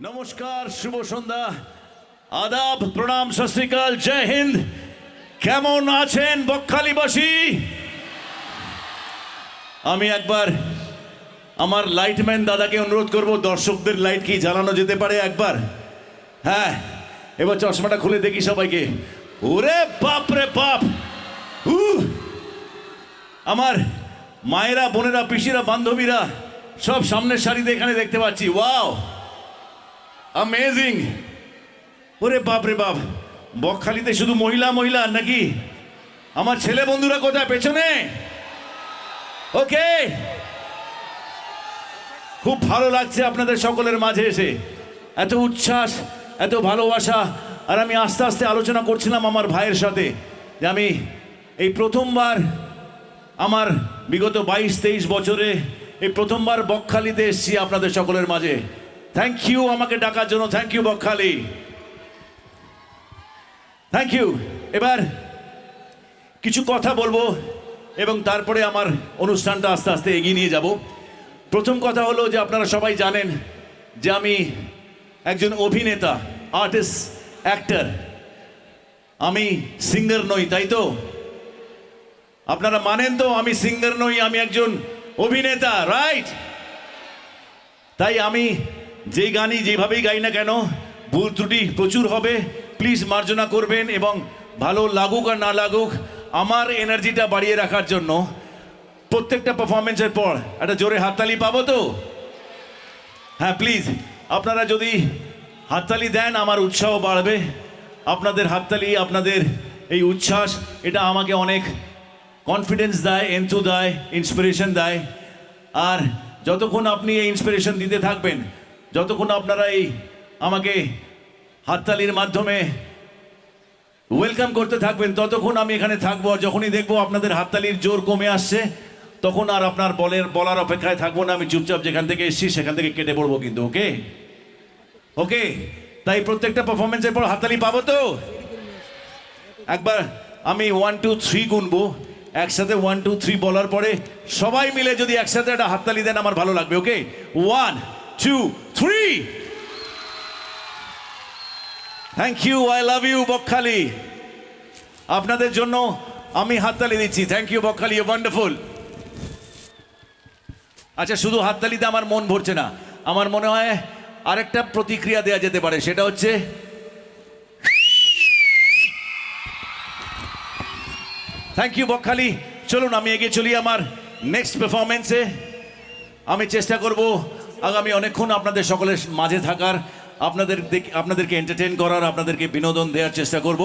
নমস্কার, শুভ সন্ধ্যা। আদাব, প্রণাম সত শ্রীকাল, জয় হিন্দ। কেমন আছেন বকখালিবাসী? আমি একবার আমার লাইটম্যান দাদাকে অনুরোধ করব, দর্শকদের লাইট কি জ্বালানো যেতে পারে একবার? হ্যাঁ এবার চশমাটা খুলে দেখি সবাইকে। ওরে বাপ রে বাপ! উহ! আমার মায়েরা, বোনেরা, পিসিরা, বান্ধবীরা সব সামনের সারিতে এখানে দেখতে পাচ্ছি। ওয়াও! অ্যামেজিং ওরে বাপ রে বাপ, বকখালিতে শুধু মহিলা মহিলা নাকি আমার ছেলে বন্ধুরা কোথায়? পেছনে? ওকে খুব ভালো লাগছে আপনাদের সকলের মাঝে এসে। এত উচ্ছ্বাস, এত ভালোবাসা। আর আমি আস্তে আস্তে আলোচনা করছিলাম আমার ভাইয়ের সাথে যে আমি এই প্রথমবার আমার বিগত বাইশ, তেইশ বছরে এই প্রথমবার বকখালিতে এসেছি আপনাদের সকলের মাঝে। থ্যাংক ইউ আমাকে ডাকার জন্য। Thank you Bakkhali. Thank you এবার কিছু কথা বলব এবং তারপরে আমার অনুষ্ঠানটা আস্তে আস্তে এগিয়ে নিয়ে যাব। প্রথম কথা হলো যে আপনারা সবাই জানেন যে আমি একজন অভিনেতা আর্টিস্ট অ্যাক্টর আমি সিঙ্গার নই, তাই তো? আপনারা মানেন তো আমি সিঙ্গার নই, আমি একজন অভিনেতা রাইট তাই আমি যেই গানই যেভাবেই গাই না কেন, ভুল ত্রুটি প্রচুর হবে। প্লিজ মার্জনা করবেন এবং ভালো লাগুক আর না লাগুক, আমার এনার্জিটা বাড়িয়ে রাখার জন্য প্রত্যেকটা পারফরমেন্সের পর একটা জোরে হাততালি পাবো তো? হ্যাঁ প্লিজ আপনারা যদি হাততালি দেন, আমার উৎসাহ বাড়বে। আপনাদের হাততালি, আপনাদের এই উচ্ছ্বাস, এটা আমাকে অনেক কনফিডেন্স দেয় এন্থু দেয় ইন্সপিরেশন দেয়। আর যতক্ষণ আপনি এই ইন্সপিরেশন দিতে থাকবেন যতক্ষণ আপনারা এই আমাকে হাততালির মাধ্যমে ওয়েলকাম করতে থাকবেন, ততক্ষণ আমি এখানে থাকব। আর যখনই দেখব আপনাদের হাততালির জোর কমে আসছে, তখন আর আপনার বলের, বলার অপেক্ষায় থাকব না। আমি চুপচাপ যেখান থেকে এসেছি, সেখান থেকে কেটে পড়ব কিন্তু, ওকে? ওকে? তাই প্রত্যেকটা পারফরমেন্সের পর হাততালি পাবো তো? একবার আমি ওয়ান টু থ্রি গুনবো। একসাথে ওয়ান টু থ্রি বলার পরে সবাই মিলে যদি একসাথে একটা হাততালি দেন, আমার ভালো লাগবে, okay? One two three thank you I love you Bakkhali আপনাদের জন্য আমি হাততালি দিচ্ছি। Thank you Bakkhali you wonderful আচ্ছা শুধু হাততালিতে আমার মন ভরছে না। আমার মনে হয় আরেকটা প্রতিক্রিয়া দেওয়া যেতে পারে, সেটা হচ্ছে থ্যাংক ইউ বকখালি চলুন, আমি এগিয়ে চলি আমার নেক্সট পারফরমেন্সে আমি চেষ্টা করব আগামী অনেকক্ষণ আপনাদের সকলের মাঝে থাকার, আপনাদের আপনাদেরকে এন্টারটেন করার, আপনাদেরকে বিনোদন দেওয়ার চেষ্টা করব,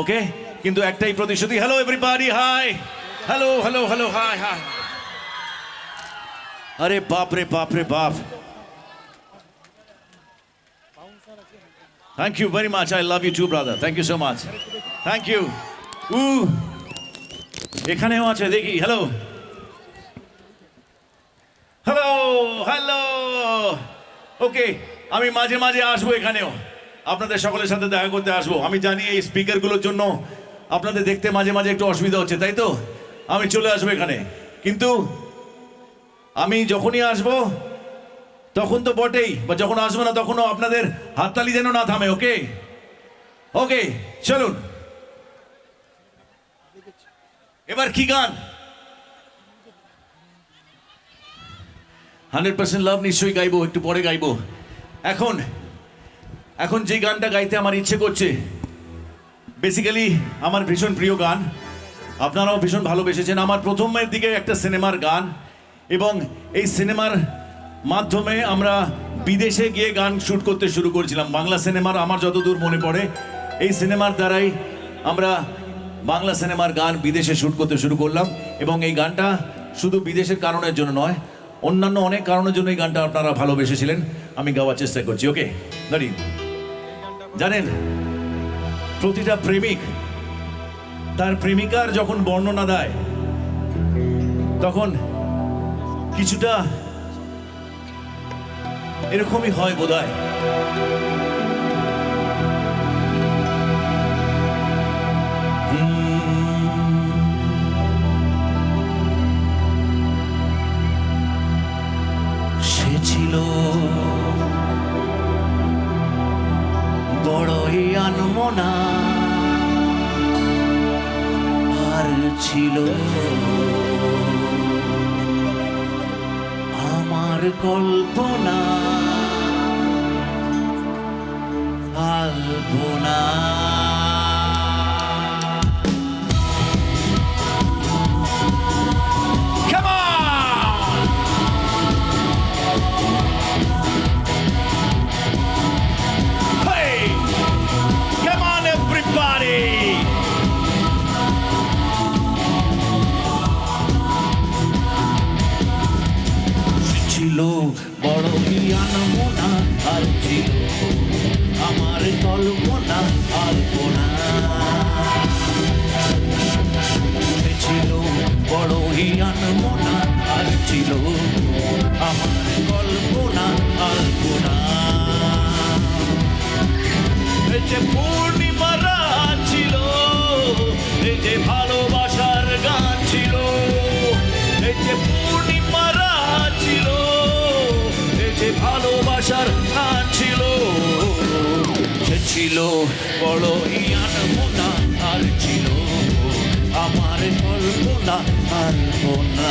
ওকে? কিন্তু একটাই প্রতিশ্রুতি hello everybody hi hello hello hello hi hi আরে বাপ রে বাপ রে, বাপ! Thank you very much I love you too brother thank you so much thank you উ এখানেও আছে, দেখি হ্যালো হ্যালো হ্যালো ওকে আমি মাঝে মাঝে আসব এখানেও। আপনাদের সকলের সাথে দেখা করতে আসব। আমি জানি এই স্পিকারগুলোর জন্য আপনাদের দেখতে মাঝে মাঝে একটু অসুবিধা হচ্ছে, তাই তো? আমি চলে আসব এখানে। কিন্তু আমি যখনই আসব, তখন তো বটেই, বা যখন আসব না তখনও আপনাদের হাততালি যেন না থামে ওকে ওকে চলুন। এবার কি গান? হান্ড্রেড পার্সেন্ট লাভ নিশ্চয়ই গাইবো, একটু পরে গাইবো। এখন এখন যে গানটা গাইতে আমার ইচ্ছে করছে বেসিক্যালি আমার ভীষণ প্রিয় গান, আপনারাও ভীষণ ভালোবেসেছেন। আমার প্রথমের দিকে একটা সিনেমার গান, এবং এই সিনেমার মাধ্যমে আমরা বিদেশে গিয়ে গান শ্যুট করতে শুরু করেছিলাম। বাংলা সিনেমার আমার যতদূর মনে পড়ে, এই সিনেমার দ্বারাই আমরা বাংলা সিনেমার গান বিদেশে শ্যুট করতে শুরু করলাম, এবং এই গানটা শুধু বিদেশের কারণের জন্য নয় অন্যান্য অনেক কারণের জন্য এই গানটা আপনারা ভালোবেসেছিলেন। আমি গাওয়ার চেষ্টা করছি, ওকে? দাঁড়ি জানেন, প্রতিটা প্রেমিক, তার প্রেমিকার যখন বর্ণনা দেয়, তখন কিছুটা এরকমই হয় বোধহয়। সে ছিল। বড়ই আনমনা আর ছিল। আমার কল্পনা আলপনা। যে পূর্ণিমা রাত ছিল, এই যে ভালোবাসার গান ছিল, এই যে পূর্ণিমা রাত ছিল, এই যে ভালোবাসার গান ছিল। সে ছিল বড় ইয়ানমোনা আর ছিল আমার কল্পনা কল্পনা।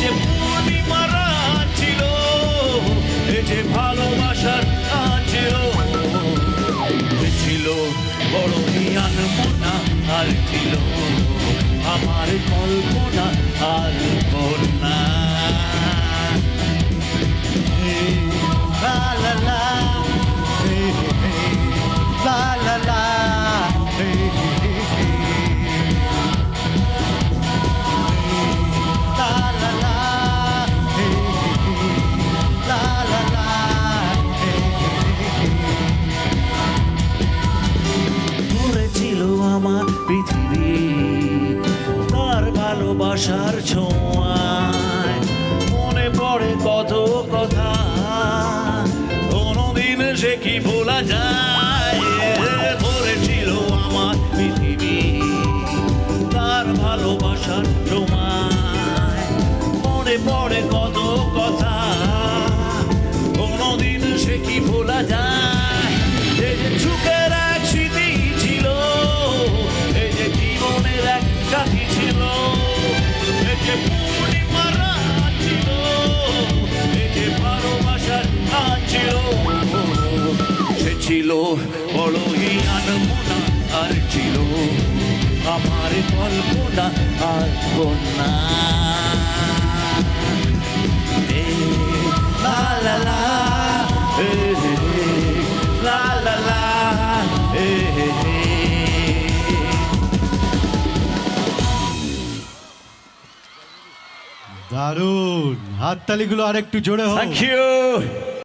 যে পূর্ণিমা মারা ছিল, এ যে ভালোবাসার ছিল ছিল বড় আনমনা আর ছিল আমার কল্পনা আর কন্যা। La la পৃথিবী। তার ভালোবাসার ছোঁয়ায় মনে পড়ে কত কথা। কোনোদিন সে কি ভোলা যায়? ধরেছিল আমার পৃথিবী। তার ভালোবাসার সময় ছিল বড়ই আনমনা আর ছিল আমার কল্পনা আর কন্যা লা লা। দারুণ হাততালিগুলো আরেকটু জোরে হোক Thank you.